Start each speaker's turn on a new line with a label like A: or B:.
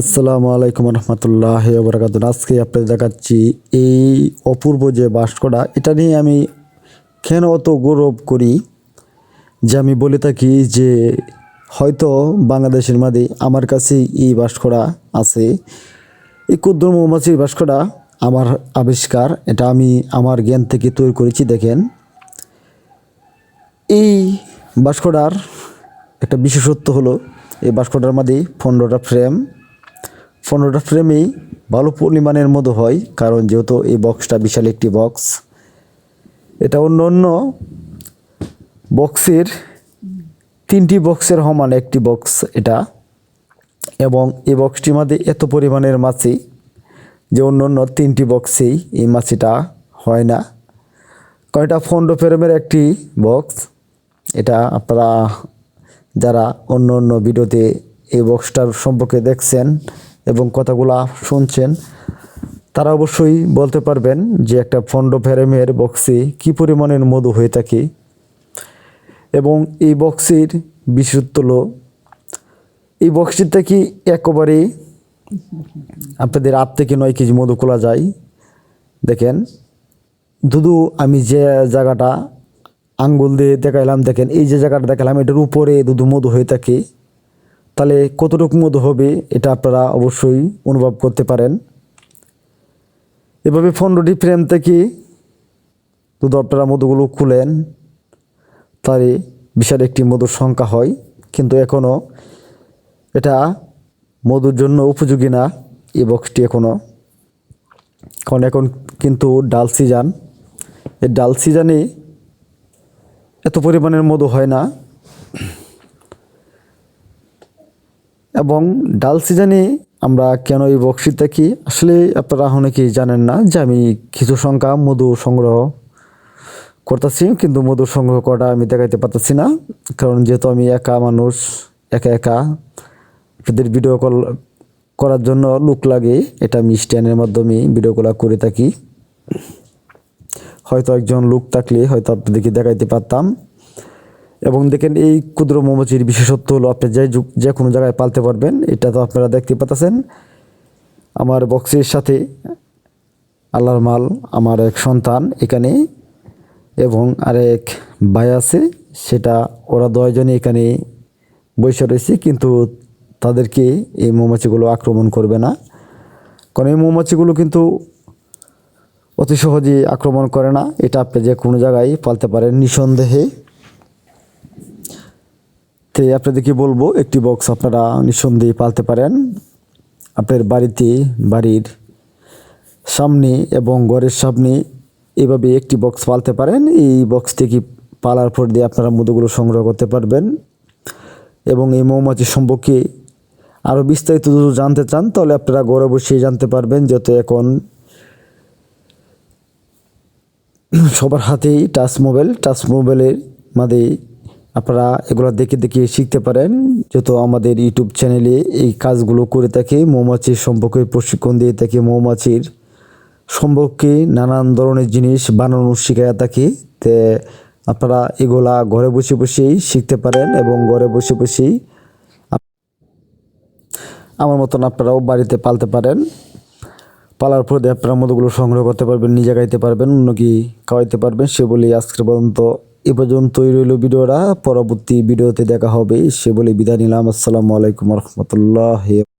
A: আসসালামু আলাইকুম রহমতুল্লাহ বরাকাত আজকে আপনাদের দেখাচ্ছি এই অপূর্ব যে বাস্কটা এটা নিয়ে আমি কেন অত গৌরব করি যে আমি বলে থাকি যে হয়তো বাংলাদেশের মাঝে আমার কাছে এই বাস্কটা আছে। এই ক্ষুদ্র মৌমাছির বাস্কটা আমার আবিষ্কার, এটা আমি আমার জ্ঞান থেকে তৈরি করেছি, দেখেন। এই বাস্কটার একটা বিশেষত্ব হলো, এই বাস্কটার মধ্যে পনেরোটা ফ্রেম পনেরোটা ফ্রেমেই ভালো পরিমাণের মতো হয়, কারণ যেহেতু এই বক্সটা বিশাল একটি বক্স এটা অন্য অন্য বক্সের তিনটি বক্সের সমান একটি বক্স এটা। এবং এই বক্সটির মধ্যে এত পরিমাণের মাছি যে অন্য অন্য তিনটি বক্সেই এই মাছিটা হয় না। এটা পনেরো ফ্রেমের একটি বক্স এটা আপনারা যারা অন্য অন্য ভিডিওতে এই বক্সটার সম্পর্কে দেখছেন কথাগুলা শুনছেন, তারা অবশ্যই বলতে পারবেন যে একটা পনেরো ফ্রেমের বক্সে কী পরিমাণের মধু হয়ে থাকে এবং এই বক্সের বিশেষত্ব হলো, এই বক্সটির থেকে একেবারে আপনাদের আট থেকে নয় কেজি মধু খোলা যায়। দেখেন দুধু আমি যে জায়গাটা আঙ্গুল দিয়ে দেখাইলাম, দেখেন, এই যে জায়গাটা দেখালাম, এটার উপরে দুধু মধু হয়ে থাকে। তাহলে কতটুকু মধু হবে এটা আপনারা অবশ্যই অনুভব করতে পারেন। এভাবে পনেরোটি ফ্রেম থেকে দুধু আপনারা মধুগুলো খুলেন, তাহলে বিশাল একটি মধুর সংখ্যা হয়। কিন্তু এখনও এটা মধুর জন্য উপযোগী না এই বক্সটি এখনও কারণ এখন কিন্তু ডাল সিজন এই ডাল সিজানে এত পরিমাণের মধু হয় না। এবং ডাল সিজনে আমরা কেন এই বক্সি থাকি আসলে আপনারা অনেকেই জানেন না যে আমি কিছু সংখ্যা মধু সংগ্রহ করতেছি, কিন্তু মধু সংগ্রহ করা আমি দেখাইতে পারতেছি না। কারণ যেহেতু আমি একা মানুষ, একা একা আপনাদের ভিডিও কল করার জন্য লুক লাগে, এটা আমি স্ট্যান্ডের মাধ্যমে ভিডিও কল করে থাকি। হয়তো একজন লোক থাকলে হয়তো আপনাদেরকে দেখাইতে পারতাম। এবং দেখেন এই ক্ষুদ্র মৌমাছির বিশেষত্ব হলো আপনি যে যু- কোনো জায়গায় পালতে পারবেন, এটা তো আপনারা দেখতে পাচ্ছেন আমার বক্সের সাথে আল্লাহর মাল, আমার এক সন্তান এখানে এবং আরেক ভাই আছে, সেটা ওরা দশজনে এখানে বসে রয়েছে, কিন্তু তাদেরকে এই মৌমাছিগুলো আক্রমণ করবে না। কারণ এই মৌমাছিগুলো কিন্তু অতি সহজে আক্রমণ করে না, এটা আপনি যে কোনো জায়গায় পালতে পারেন, নিঃসন্দেহে। তো আপনাদেরকে বলব, একটি বক্স আপনারা নিঃসন্দেহে পালতে পারেন। আপনার বাড়িতে, বাড়ির সামনে এবং ঘরের সামনে এভাবে একটি বক্স পালতে পারেন। এই বক্স থেকে পালার পর দিয়ে আপনারা মধুগুলো সংগ্রহ করতে পারবেন। এবং এই মৌমাছি সম্পর্কে আরও বিস্তারিত যদি জানতে চান, তাহলে আপনারা ঘরে বসেই জানতে পারবেন যেহেতু এখন সবার হাতেই টাচ মোবাইল টাচ মোবাইলের মাঝে আপনারা এগুলো দেখে দেখে শিখতে পারেন। যেহেতু আমাদের ইউটিউব চ্যানেলে এই কাজগুলো করে থাকে, মৌমাছির সম্পর্কে প্রশিক্ষণ দিয়ে থাকে, মৌমাছির সম্পর্কে নানান ধরনের জিনিস বানানো শেখায় থাকে। তে আপনারা এগুলা ঘরে বসে বসেই শিখতে পারেন এবং ঘরে বসে বসেই আমার মতন আপনারাও বাড়িতে পালতে পারেন। পালার পর আপনারা মধুগুলো সংগ্রহ করতে পারবেন, নিজে খাইতে পারবেন অন্য কি খাওয়াইতে পারবেন। সে বলেই আজকের পর্যন্ত এ পর্যন্তই রইল ভিডিওরা পরবর্তী ভিডিওতে দেখা হবে। সে বলে বিদায় নিলাম। আসসালামু আলাইকুম রহমতুল্লাহ